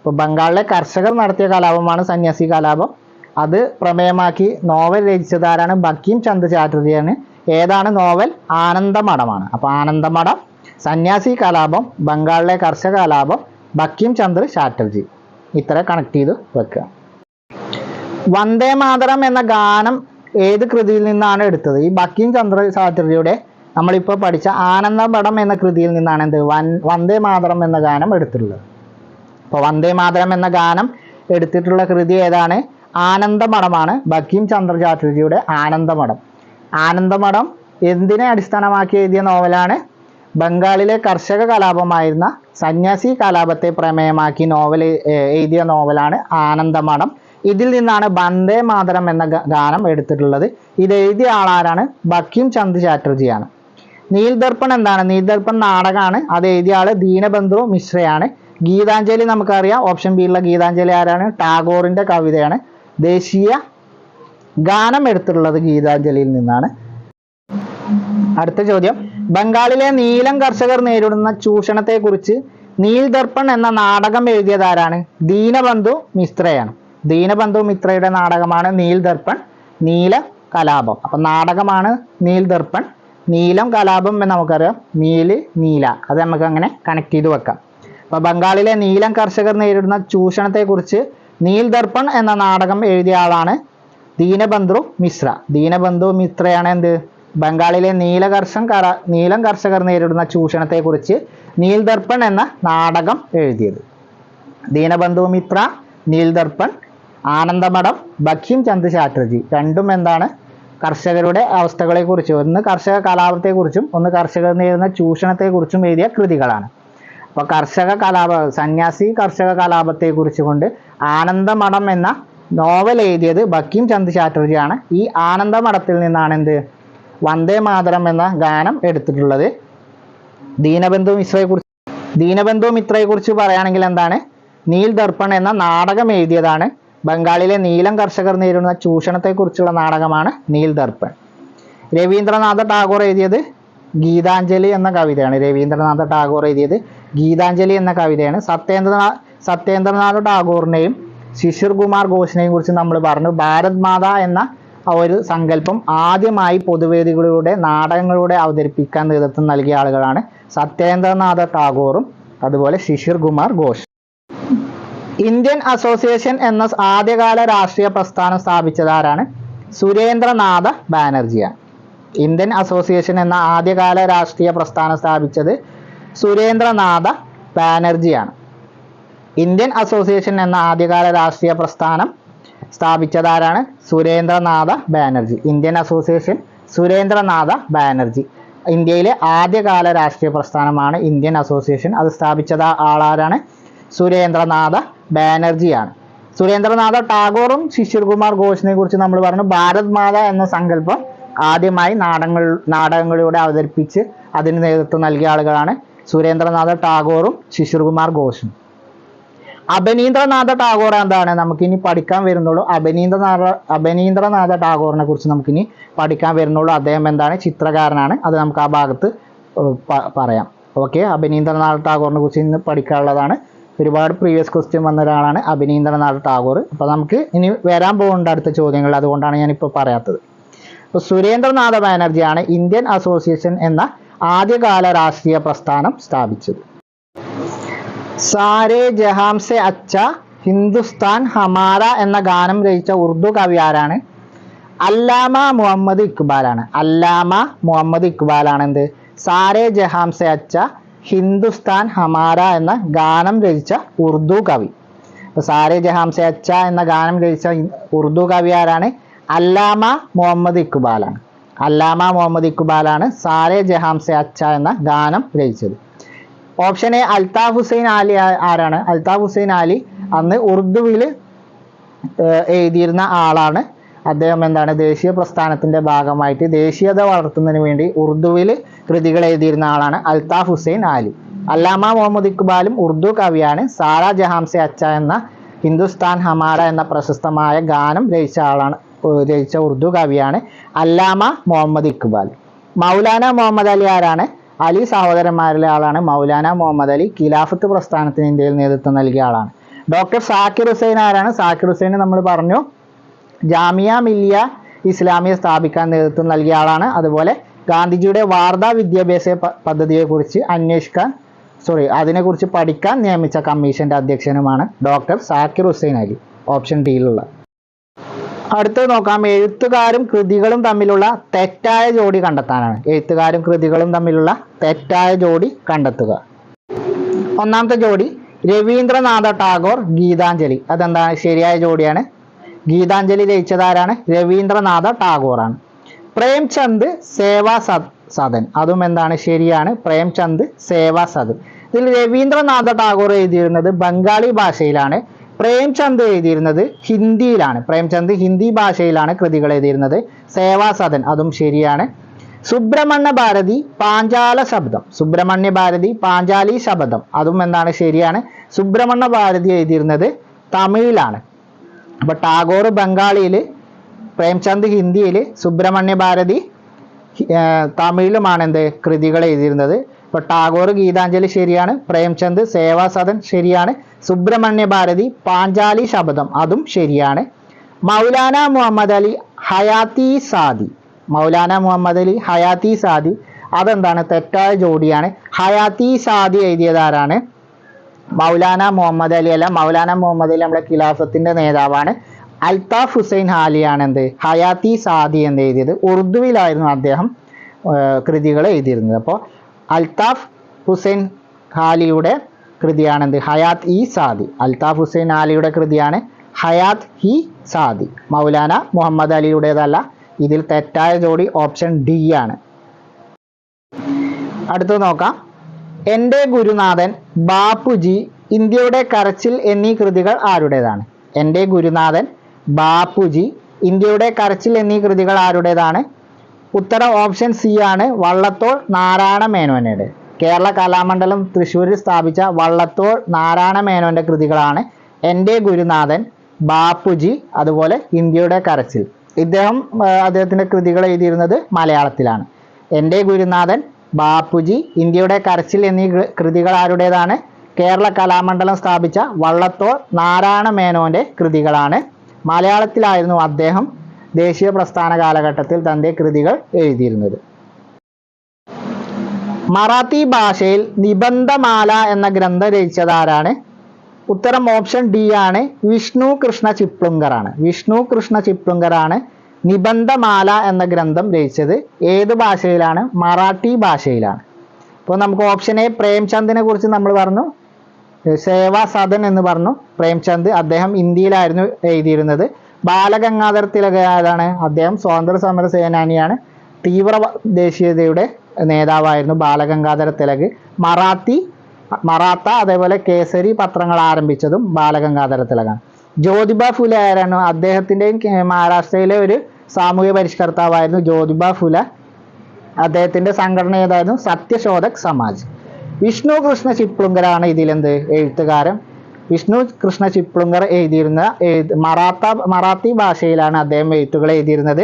Speaker 1: അപ്പോൾ ബംഗാളിലെ കർഷകർ നടത്തിയ കലാപമാണ് സന്യാസി കലാപം. അത് പ്രമേയമാക്കി നോവൽ രചിച്ചതാരാണ്? ബക്കിം ചന്ദ്ര ചാറ്റർജിയാണ്. ഏതാണ് നോവൽ? ആനന്ദമഠമാണ്. അപ്പോൾ ആനന്ദമഠം സന്യാസി കലാപം ബംഗാളിലെ കർഷക കലാപം ബക്കീം ചന്ദ്ര ചാറ്റർജി. ഇത്ര കണക്ട് ചെയ്ത് വെക്കുക. വന്ദേ മാതരം എന്ന ഗാനം ഏത് കൃതിയിൽ നിന്നാണ് എടുത്തത്? ഈ ബക്കീം ചന്ദ്ര ചാറ്റർജിയുടെ നമ്മളിപ്പോൾ പഠിച്ച ആനന്ദമഠം എന്ന കൃതിയിൽ നിന്നാണ് എന്ത്? വൻ വന്ദേ മാതരം എന്ന ഗാനം എടുത്തിട്ടുള്ളത്. അപ്പോൾ വന്ദേ മാതരം എന്ന ഗാനം എടുത്തിട്ടുള്ള കൃതി ഏതാണ്? ആനന്ദമഠമാണ്. ബക്കിം ചന്ദ്ര ചാറ്റർജിയുടെ ആനന്ദമഠം. ആനന്ദമഠം എന്തിനെ അടിസ്ഥാനമാക്കി എഴുതിയ നോവലാണ്? ബംഗാളിലെ കർഷക കലാപമായിരുന്ന സന്യാസി കലാപത്തെ പ്രമേയമാക്കി നോവൽ എഴുതിയ നോവലാണ് ആനന്ദമഠം. ഇതിൽ നിന്നാണ് വന്ദേ മാതരം എന്ന ഗാനം എടുത്തിട്ടുള്ളത്. ഇത് എഴുതിയ ആളാരാണ്? ബക്കിം ചന്ദ് ചാറ്റർജിയാണ് നീൽദർപ്പൺ എന്താണ്? നീൽദർപ്പൺ നാടകമാണ് അത് എഴുതിയ ആൾ ദീനബന്ധു മിശ്രയാണ്. ഗീതാഞ്ജലി നമുക്കറിയാം. ഓപ്ഷൻ ബി ഉള്ള ഗീതാഞ്ജലി ആരാണ്? ടാഗോറിന്റെ കവിതയാണ്. ദേശീയ ഗാനം എടുത്തിട്ടുള്ളത് ഗീതാഞ്ജലിയിൽ നിന്നാണ്. അടുത്ത ചോദ്യം. ബംഗാളിലെ നീലം കർഷകർ നേരിടുന്ന ചൂഷണത്തെക്കുറിച്ച് നീൽ ദർപ്പൺ എന്ന നാടകം എഴുതിയത് ആരാണ്? ദീനബന്ധു മിശ്രയാണ്. ദീനബന്ധു മിത്രയുടെ നാടകമാണ് നീൽ ദർപ്പൺ നീല കലാപം. അപ്പൊ നാടകമാണ് നീൽ ദർപ്പൺ നീലം കലാപം എന്ന് നമുക്കറിയാം. നീൽ നീല. അത് നമുക്ക് അങ്ങനെ കണക്ട് ചെയ്ത് വെക്കാം. അപ്പൊ ബംഗാളിലെ നീലം കർഷകർ നേരിടുന്ന ചൂഷണത്തെക്കുറിച്ച് നീൽ ദർപ്പൺ എന്ന നാടകം എഴുതിയ ആളാണ് ദീനബന്ധു മിശ്ര. ദീനബന്ധു മിത്രയാണ് എന്ത്? ബംഗാളിലെ നീല കർഷക കര നീലം കർഷകർ നേരിടുന്ന ചൂഷണത്തെക്കുറിച്ച് നീൽ ദർപ്പൺ എന്ന നാടകം എഴുതിയത്. ദീനബന്ധു മിത്ര നീൽ ദർപ്പൺ ആനന്ദമഠം ബഖിം ചന്ദ് ചാറ്റർജി. രണ്ടും എന്താണ്? കർഷകരുടെ അവസ്ഥകളെക്കുറിച്ച് ഒന്ന് കർഷക കലാപത്തെക്കുറിച്ചും ഒന്ന് കർഷകർ നേരിടുന്ന ചൂഷണത്തെക്കുറിച്ചും എഴുതിയ കൃതികളാണ്. അപ്പൊ കർഷക കലാപ സന്യാസി കർഷക കലാപത്തെ കുറിച്ച് കൊണ്ട് ആനന്ദമഠം എന്ന നോവൽ എഴുതിയത് ബക്കിം ചന്ദ് ചാറ്റർജിയാണ്. ഈ ആനന്ദമഠത്തിൽ നിന്നാണ് എന്ത്? വന്ദേ മാതരം എന്ന ഗാനം എടുത്തിട്ടുള്ളത്. ദീനബന്ധു മിശ്രയെ കുറിച്ച് ദീനബന്ധു മിത്രയെ കുറിച്ച് പറയുകയാണെങ്കിൽ എന്താണ്? നീൽ ദർപ്പൺ എന്ന നാടകം എഴുതിയതാണ്. ബംഗാളിലെ നീലം കർഷകർ നേരിടുന്ന ചൂഷണത്തെക്കുറിച്ചുള്ള നാടകമാണ് നീൽ ദർപ്പൺ. രവീന്ദ്രനാഥ ടാഗോർ എഴുതിയത് ഗീതാഞ്ജലി എന്ന കവിതയാണ്. രവീന്ദ്രനാഥ ടാഗോർ എഴുതിയത് ഗീതാഞ്ജലി എന്ന കവിതയാണ്. സത്യേന്ദ്രനാഥ് സത്യേന്ദ്രനാഥ ടാഗോറിനെയും ശിശിർ കുമാർ ഘോഷിനെയും കുറിച്ച് നമ്മൾ പറഞ്ഞു. ഭാരത് മാത എന്ന ഒരു സങ്കല്പം ആദ്യമായി പൊതുവേദികളിലൂടെ നാടകങ്ങളിലൂടെ അവതരിപ്പിക്കാൻ നേതൃത്വം നൽകിയ ആളുകളാണ് സത്യേന്ദ്രനാഥ ടാഗോറും അതുപോലെ ശിശിർ കുമാർ ഘോഷ്. ഇന്ത്യൻ അസോസിയേഷൻ എന്ന ആദ്യകാല രാഷ്ട്രീയ പ്രസ്ഥാനം സ്ഥാപിച്ചത് ആരാണ്? സുരേന്ദ്രനാഥ ബാനർജിയാണ്. ഇന്ത്യൻ അസോസിയേഷൻ എന്ന ആദ്യകാല രാഷ്ട്രീയ പ്രസ്ഥാനം സ്ഥാപിച്ചത് സുരേന്ദ്രനാഥ ബാനർജിയാണ്. ഇന്ത്യൻ അസോസിയേഷൻ എന്ന ആദ്യകാല രാഷ്ട്രീയ പ്രസ്ഥാനം സ്ഥാപിച്ചത് ആരാണ് Surendranath Banerjee. Indian association Surendranath Banerjee. ഇന്ത്യയിലെ ആദ്യകാല രാഷ്ട്രീയ പ്രസ്ഥാനമാണ് ഇന്ത്യൻ അസോസിയേഷൻ. അത് സ്ഥാപിച്ചത് ആളാരാണ്? സുരേന്ദ്രനാഥ ബാനർജിയാണ്. സുരേന്ദ്രനാഥ ടാഗോറും ശിശിർ കുമാർ ഘോഷിനെ കുറിച്ച് നമ്മൾ പറഞ്ഞു. ഭാരത് മാത എന്ന സങ്കല്പം ആദ്യമായി നാടങ്ങൾ നാടകങ്ങളിലൂടെ അവതരിപ്പിച്ച് അതിന് നേതൃത്വം നൽകിയ ആളുകളാണ് സുരേന്ദ്രനാഥ ടാഗോറും ശിശുർകുമാർ ഘോഷും. അഭിനീന്ദ്രനാഥ ടാഗോർ എന്താണ്? നമുക്കിനി പഠിക്കാൻ വരുന്നുള്ളൂ. അഭിനീന്ദ്രനാഥ അഭിനീന്ദ്രനാഥ ടാഗോറിനെ കുറിച്ച് നമുക്കിനി പഠിക്കാൻ വരുന്നുള്ളൂ. അദ്ദേഹം എന്താണ്? ചിത്രകാരനാണ്. അത് നമുക്ക് ആ ഭാഗത്ത് പറയാം. ഓക്കെ? അഭിനീന്ദ്രനാഥ ടാഗോറിനെ കുറിച്ച് ഇന്ന് പഠിക്കാനുള്ളതാണ്. ഒരുപാട് പ്രീവിയസ് ക്വസ്റ്റ്യൻ വന്ന ഒരാളാണ് അഭിനീന്ദ്രനാഥ് ടാഗോർ. അപ്പോൾ നമുക്ക് ഇനി വരാൻ പോകുന്നുണ്ട് അടുത്ത ചോദ്യങ്ങൾ. അതുകൊണ്ടാണ് ഞാനിപ്പോൾ പറയാത്തത്. സുരേന്ദ്രനാഥ ബാനർജിയാണ് ഇന്ത്യൻ അസോസിയേഷൻ എന്ന ആദ്യകാല രാഷ്ട്രീയ പ്രസ്ഥാനം സ്ഥാപിച്ചത്. സാരേ ജഹാംസെ അച്ച ഹിന്ദുസ്ഥാൻ ഹമാര എന്ന ഗാനം രചിച്ച ഉറുദു കവി ആരാണ്? അല്ലാമ മുഹമ്മദ് ഇക്ബാലാണ്. അല്ലാമ മുഹമ്മദ് ഇക്ബാലാണ് എന്ത്? സാരേ ജഹാംസെ അച്ച ഹിന്ദുസ്ഥാൻ ഹമാര എന്ന ഗാനം രചിച്ച ഉറുദു കവി. സാരേ ജഹാംസെ അച്ച എന്ന ഗാനം രചിച്ച ഉറുദു കവി ആരാണ്? അല്ലാമ മുഹമ്മദ് ഇക്ബാലാണ്. അല്ലാമ മുഹമ്മദ് ഇക്ബാലാണ് സാരെ ജഹാംസെ അച്ച എന്ന ഗാനം രചിച്ചത്. ഓപ്ഷൻ എ അൽതാഫ് ഹുസൈൻ ആലി ആരാണ്? അൽതാഫ് ഹുസൈൻ ആലി അന്ന് ഉറുദുവിൽ എഴുതിയിരുന്ന ആളാണ്. അദ്ദേഹം എന്താണ്? ദേശീയ പ്രസ്ഥാനത്തിന്റെ ഭാഗമായിട്ട് ദേശീയത വളർത്തുന്നതിന് വേണ്ടി ഉറുദുവിൽ കൃതികൾ എഴുതിയിരുന്ന ആളാണ് അൽതാഫ് ഹുസൈൻ ആലി. അല്ലാമ മുഹമ്മദ് ഇക്ബാലും ഉറുദു കവിയാണ്. സാറ ജഹാംസെ അച്ച എന്ന ഹിന്ദുസ്ഥാൻ ഹമാര എന്ന പ്രശസ്തമായ ഗാനം രചിച്ച ആളാണ്. രചിച്ച ഉറുദു കവിയാണ് അല്ലാമ മുഹമ്മദ് ഇക്ബാൽ. മൗലാന മുഹമ്മദ് അലി ആരാണ്? അലി സഹോദരന്മാരിലെ ആളാണ് മൗലാന മുഹമ്മദ് അലി ഖിലാഫത്ത് പ്രസ്ഥാനത്തിന് ഇന്ത്യയിൽ നേതൃത്വം നൽകിയ ആളാണ്. ഡോക്ടർ സാക്കിർ ഹുസൈൻ ആരാണ്? സാക്കിർ ഹുസൈൻ നമ്മൾ പറഞ്ഞു. ജാമിയ മില്ലിയ ഇസ്ലാമിയ സ്ഥാപിക്കാൻ നേതൃത്വം നൽകിയ ആളാണ്. അതുപോലെ ഗാന്ധിജിയുടെ വാർത്താ വിദ്യാഭ്യാസ പദ്ധതിയെക്കുറിച്ച് അന്വേഷിക്കാൻ സോറി അതിനെക്കുറിച്ച് പഠിക്കാൻ നിയമിച്ച കമ്മീഷന്റെ അധ്യക്ഷനുമാണ് ഡോക്ടർ സാക്കിർ ഹുസൈൻ അലി. ഓപ്ഷൻ ഡിയിലുള്ള. അടുത്തത് നോക്കാം. എഴുത്തുകാരും കൃതികളും തമ്മിലുള്ള തെറ്റായ ജോഡി കണ്ടെത്താനാണ്. എഴുത്തുകാരും കൃതികളും തമ്മിലുള്ള തെറ്റായ ജോഡി കണ്ടെത്തുക. ഒന്നാമത്തെ ജോഡി രവീന്ദ്രനാഥ ടാഗോർ ഗീതാഞ്ജലി. അതെന്താണ്? ശരിയായ ജോഡിയാണ് ഗീതാഞ്ജലി രചിച്ചതാരാണ് രവീന്ദ്രനാഥ ടാഗോറാണ്. പ്രേംചന്ദ് സേവാ സദ് സദൻ. അതും എന്താണ്? ശരിയാണ്. പ്രേംചന്ദ് സേവാ സദൻ. ഇതിൽ രവീന്ദ്രനാഥ ടാഗോർ എഴുതിയിരുന്നത് ബംഗാളി ഭാഷയിലാണ്. പ്രേംചന്ദ് എഴുതിയിരുന്നത് ഹിന്ദിയിലാണ്. പ്രേംചന്ദ് ഹിന്ദി ഭാഷയിലാണ് കൃതികൾ എഴുതിയിരുന്നത്. സേവാസദൻ അതും ശരിയാണ്. സുബ്രഹ്മണ്യ ഭാരതി പാഞ്ചാല ശബ്ദം. സുബ്രഹ്മണ്യ ഭാരതി പാഞ്ചാലി ശബ്ദം. അതും എന്താണ്? ശരിയാണ്. സുബ്രഹ്മണ്യ ഭാരതി എഴുതിയിരുന്നത് തമിഴിലാണ്. അപ്പൊ ടാഗോർ ബംഗാളിയിൽ പ്രേംചന്ദ് ഹിന്ദിയിൽ സുബ്രഹ്മണ്യ ഭാരതി തമിഴിലുമാണ് എന്ത്? കൃതികൾ എഴുതിയിരുന്നത്. ഇപ്പൊ ടാഗോർ ഗീതാഞ്ജലി ശരിയാണ് പ്രേംചന്ദ് സേവാ സദൻ ശരിയാണ് സുബ്രഹ്മണ്യ ഭാരതി പാഞ്ചാലി ശബ്ദം അതും ശരിയാണ്. മൗലാന മുഹമ്മദ് അലി ഹയാത്തി സാദി. മൗലാന മുഹമ്മദ് അലി ഹയാത്തി സാദി അതെന്താണ്? തെറ്റായ ജോഡിയാണ്. ഹയാത്തി സാദി എഴുതിയതാരാണ് മൗലാന മുഹമ്മദ് അലി അല്ല മൗലാന മുഹമ്മദ് അലി നമ്മുടെ ഖിലാഫത്തിന്റെ നേതാവാണ്. അൽതാഫ് ഹുസൈൻ ഹാലിയാണ് എന്ത്? ഹയാത്തി സാദി എന്ന് എഴുതിയത്. ഉറുദുവിലായിരുന്നു അദ്ദേഹം കൃതികൾ എഴുതിയിരുന്നത്. അപ്പോൾ അൽതാഫ് ഹുസൈൻ ഖാലിയുടെ കൃതിയാണ് എന്ത് ഹയാത്ത് ഇ സാദി. അൽതാഫ് ഹുസൈൻ ആലിയുടെ കൃതിയാണ് ഹയാത് ഹി സാദി. മൗലാന മുഹമ്മദ് അലിയുടേതല്ല. ഇതിൽ തെറ്റായ ജോഡി ഓപ്ഷൻ ഡി ആണ്. അടുത്തത് നോക്കാം. എന്റെ ഗുരുനാഥൻ ബാപ്പുജി ഇന്ത്യയുടെ കരച്ചിൽ എന്നീ കൃതികൾ ആരുടേതാണ്? എന്റെ ഗുരുനാഥൻ ബാപ്പുജി ഇന്ത്യയുടെ കരച്ചിൽ എന്നീ കൃതികൾ ആരുടേതാണ്? ഉത്തരം ഓപ്ഷൻ സി ആണ്. വള്ളത്തോൾ നാരായണ മേനോനയുടെ കേരള കലാമണ്ഡലം തൃശ്ശൂരിൽ സ്ഥാപിച്ച വള്ളത്തോൾ നാരായണ മേനോന്റെ കൃതികളാണ് എന്റെ ഗുരുനാഥൻ ബാപ്പുജി അതുപോലെ ഇന്ത്യയുടെ കരച്ചിൽ. ഇദ്ദേഹം അദ്ദേഹത്തിന്റെ കൃതികൾ എഴുതിയിരുന്നത് മലയാളത്തിലാണ്. എന്റെ ഗുരുനാഥൻ ബാപ്പുജി ഇന്ത്യയുടെ കരച്ചിൽ എന്നീ കൃതികൾ ആരുടേതാണ്? കേരള കലാമണ്ഡലം സ്ഥാപിച്ച വള്ളത്തോൾ നാരായണ മേനോന്റെ കൃതികളാണ്. മലയാളത്തിലായിരുന്നു അദ്ദേഹം ദേശീയ പ്രസ്ഥാന കാലഘട്ടത്തിൽ തന്റെ കൃതികൾ എഴുതിയിരുന്നത്. മറാത്തി ഭാഷയിൽ നിബന്ധമാല എന്ന ഗ്രന്ഥം രചിച്ചതാരാണ്? ഉത്തരം ഓപ്ഷൻ ഡി ആണ് വിഷ്ണു കൃഷ്ണ ചിപ്ലുങ്കറാണ് വിഷ്ണു കൃഷ്ണ ചിപ്ലുങ്കറാണ് നിബന്ധമാല എന്ന ഗ്രന്ഥം രചിച്ചത്. ഏത് ഭാഷയിലാണ്? മറാഠി ഭാഷയിലാണ്. അപ്പോൾ നമുക്ക് ഓപ്ഷൻ എ പ്രേംചന്ദിനെ കുറിച്ച് നമ്മൾ പറഞ്ഞു. സേവാ സദൻ എന്ന് പറഞ്ഞു. പ്രേംചന്ദ് അദ്ദേഹം ഇന്ത്യയിലായിരുന്നു എഴുതിയിരുന്നത്. ബാലഗംഗാധർ തിലക് ആരാണ്? അദ്ദേഹം സ്വാതന്ത്ര്യ സമര സേനാനിയാണ്. തീവ്ര ദേശീയതയുടെ നേതാവായിരുന്നു ബാലഗംഗാധര തിലക്. മറാത്തി മറാത്ത അതേപോലെ കേസരി പത്രങ്ങൾ ആരംഭിച്ചതും ബാലഗംഗാധര തിലകാണ്. ജ്യോതിബ ഫുലെ ആരാണ്? അദ്ദേഹത്തിന്റെയും മഹാരാഷ്ട്രയിലെ ഒരു സാമൂഹ്യ പരിഷ്കർത്താവായിരുന്നു ജ്യോതിബ ഫുലെ. അദ്ദേഹത്തിന്റെ സംഘടന ഏതായിരുന്നു? സത്യശോധക് സമാജ്. വിഷ്ണു കൃഷ്ണ ചിപ്ലുങ്കരാണ് ഇതിലെന്ത്? എഴുത്തുകാരൻ. വിഷ്ണു കൃഷ്ണ ചിപ്ലുങ്കർ എഴുതിയിരുന്ന മറാത്ത മറാത്തി ഭാഷയിലാണ് അദ്ദേഹം എഴുത്തുകൾ എഴുതിയിരുന്നത്.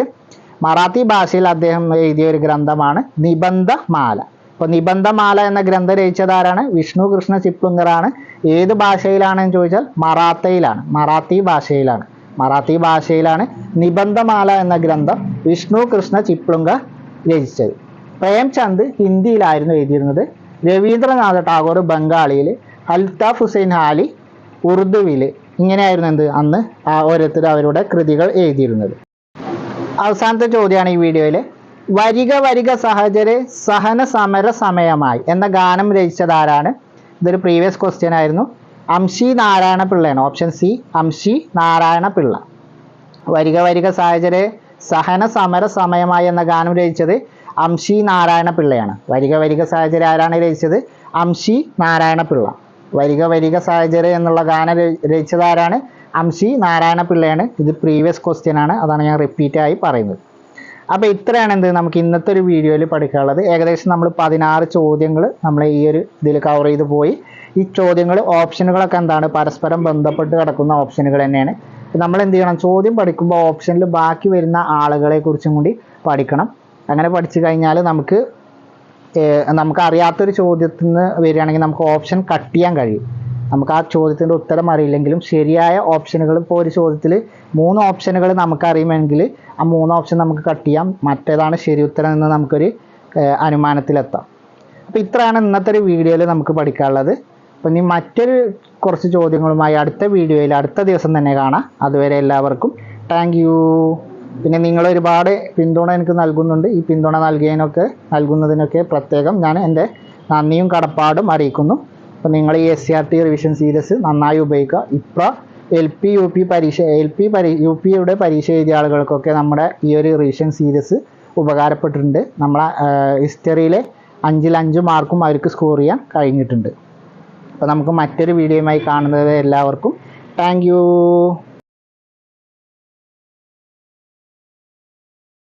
Speaker 1: മറാത്തി ഭാഷയിൽ അദ്ദേഹം എഴുതിയ ഒരു ഗ്രന്ഥമാണ് നിബന്ധമാല. അപ്പോൾ നിബന്ധമാല എന്ന ഗ്രന്ഥം രചിച്ചതാരാണ് വിഷ്ണു കൃഷ്ണ ചിപ്ലുങ്കറാണ് ഏത് ഭാഷയിലാണെന്ന് ചോദിച്ചാൽ മറാത്തയിലാണ്. മറാത്തി ഭാഷയിലാണ്. മറാത്തി ഭാഷയിലാണ് നിബന്ധമാല എന്ന ഗ്രന്ഥം വിഷ്ണു കൃഷ്ണ ചിപ്ലുങ്കർ രചിച്ചത്. പ്രേംചന്ദ് ഹിന്ദിയിലായിരുന്നു എഴുതിയിരുന്നത്. രവീന്ദ്രനാഥ ടാഗോർ ബംഗാളിയിൽ അൽതാഫ് ഹുസൈൻ ഹാലി ഉറുദുവിൽ ഇങ്ങനെയായിരുന്നു എന്ത്? അന്ന് ഓരോരുത്തർ അവരുടെ കൃതികൾ എഴുതിയിരുന്നത്. അവസാനത്തെ ചോദ്യമാണ് ഈ വീഡിയോയിൽ വരിക വരിക സഹചരെ സഹന സമര സമയമായി എന്ന ഗാനം രചിച്ചത് ആരാണ്? ഇതൊരു പ്രീവിയസ് ക്വസ്റ്റ്യൻ ആയിരുന്നു. Amshi Narayana പിള്ളയാണ്. Option C Amshi Narayana Pillai. വരിക വരിക സാഹചര്യ സഹന സമര സമയമായി എന്ന ഗാനം രചിച്ചത് അംശി നാരായണ പിള്ളയാണ്. വരിക വരിക സാഹചര്യം ആരാണ് രചിച്ചത്? അംശി നാരായണ പിള്ള. വരിക വരിക സാഹചര്യം എന്നുള്ള ഗാനം രചിച്ചതാരാണ്? അംശി നാരായണ പിള്ളയാണ് ഇത് പ്രീവിയസ് ക്വസ്റ്റ്യൻ ആണ്. അതാണ് ഞാൻ റിപ്പീറ്റായി പറയുന്നത്. അപ്പോൾ ഇത്രയാണ് എന്ത് നമുക്ക് ഇന്നത്തെ ഒരു വീഡിയോയിൽ പഠിക്കാനുള്ളത്. ഏകദേശം നമ്മൾ പതിനാറ് ചോദ്യങ്ങൾ നമ്മൾ ഈ ഒരു ഇതിൽ കവർ ചെയ്ത് പോയി. ഈ ചോദ്യങ്ങൾ ഓപ്ഷനുകളൊക്കെ എന്താണ്? പരസ്പരം ബന്ധപ്പെട്ട് കിടക്കുന്ന ഓപ്ഷനുകൾ തന്നെയാണ്. നമ്മൾ എന്ത് ചെയ്യണം? ചോദ്യം പഠിക്കുമ്പോൾ ഓപ്ഷനിൽ ബാക്കി വരുന്ന ആളുകളെ കുറിച്ചും കൂടി പഠിക്കണം. അങ്ങനെ പഠിച്ചു കഴിഞ്ഞാൽ നമുക്ക് നമുക്ക് അറിയാത്തൊരു ചോദ്യത്തിൽ നിന്ന് വരികയാണെങ്കിൽ നമുക്ക് ഓപ്ഷൻ കട്ട് ചെയ്യാൻ കഴിയും. നമുക്ക് ആ ചോദ്യത്തിന്റെ ഉത്തരം അറിയില്ലെങ്കിലും ശരിയായ ഓപ്ഷനുകൾ ഇപ്പോൾ ഒരു ചോദ്യത്തിൽ മൂന്ന് ഓപ്ഷനുകൾ നമുക്ക് അറിയുമെങ്കിൽ ആ മൂന്ന് ഓപ്ഷൻ നമുക്ക് കട്ട് ചെയ്യാം. മറ്റേതാണ് ശരി ഉത്തരം എന്ന് നമുക്കൊരു അനുമാനത്തിലെത്താം. അപ്പോൾ ഇത്രയാണ് ഇന്നത്തെ ഒരു വീഡിയോയിൽ നമുക്ക് പഠിക്കാനുള്ളത്. അപ്പോൾ ഇനി മറ്റൊരു കുറച്ച് ചോദ്യങ്ങളുമായി അടുത്ത വീഡിയോയിൽ അടുത്ത ദിവസം തന്നെ കാണാം. അതുവരെ എല്ലാവർക്കും താങ്ക് പിന്നെ നിങ്ങൾ ഒരുപാട് പിന്തുണ എനിക്ക് നൽകുന്നുണ്ട്. ഈ പിന്തുണ നൽകിയതിനൊക്കെ നൽകുന്നതിനൊക്കെ പ്രത്യേകം ഞാൻ എന്റെ നന്ദിയും കടപ്പാടും അറിയിക്കുന്നു. അപ്പോൾ നിങ്ങൾ ഈ S C R T revision series നന്നായി ഉപയോഗിക്കുക. ഇപ്പോൾ എൽ പി യു പി പരീക്ഷ എൽ പി പരി യു പിയുടെ പരീക്ഷ എഴുതിയ ആളുകൾക്കൊക്കെ നമ്മുടെ ഈ ഒരു റിവിഷൻ സീരീസ് ഉപകാരപ്പെട്ടിട്ടുണ്ട്. നമ്മളെ ഹിസ്റ്ററിയിലെ അഞ്ചിൽ അഞ്ച് മാർക്കും അവർക്ക് സ്കോർ ചെയ്യാൻ കഴിഞ്ഞിട്ടുണ്ട്. അപ്പോൾ നമുക്ക് മറ്റൊരു വീഡിയോയുമായി കാണുന്നത് എല്ലാവർക്കും. താങ്ക്